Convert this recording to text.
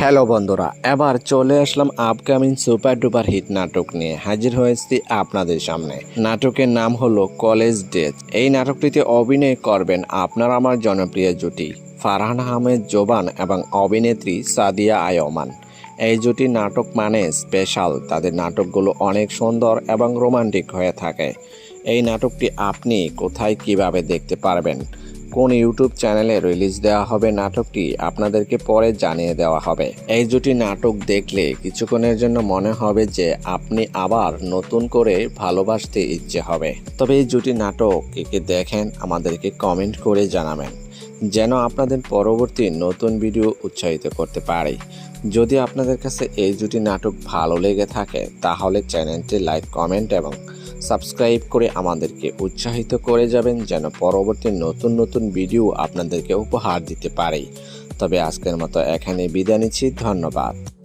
Hello বন্ধুরা, এবার চলে আসলাম আপকামিং সুপার ডুপার হিট নাটক নিয়ে। হাজির হয়েছি আপনাদের সামনে। নাটকের নাম হলো কলেজ ডেথ। এই নাটকটিতে অভিনয় করবেন আপনার আমার জনপ্রিয় জুটি, ফারহান আহমেদ জোবান এবং অভিনেত্রী সাদিয়া আয়মান। এই জুটি নাটক মানে স্পেশাল তাদের নাটকগুলো অনেক সুন্দর এবং রোমান্টিক হয়ে থাকে। এই নাটকটি আপনি কোথায় কীভাবে দেখতে পারবেন কোন ইউটিউব চ্যানেলে রিলিজ দেওয়া হবে নাটকটি আপনাদেরকে পরে জানিয়ে দেওয়া হবে। এই দুটি নাটক দেখলে কিছুক্ষণের জন্য মনে হবে যে আপনি আবার নতুন করে ভালোবাসতে ইচ্ছে হবে। তবে এই দুটি নাটক কে কে দেখেন আমাদেরকে কমেন্ট করে জানাবেন, যেন আপনাদের পরবর্তী নতুন ভিডিও উৎসাহিত করতে পারে। যদি আপনাদের কাছে এই দুটি নাটক ভালো লেগে থাকে, তাহলে চ্যানেলটি লাইক কমেন্ট এবং সাবস্ক্রাইব করে আমাদেরকে উৎসাহিত করে যাবেন যেন পরবর্তী নতুন নতুন ভিডিও আপনাদেরকে উপহার দিতে পারে। তবে আজকের মতো এখানে বিদায় নিচ্ছি। ধন্যবাদ।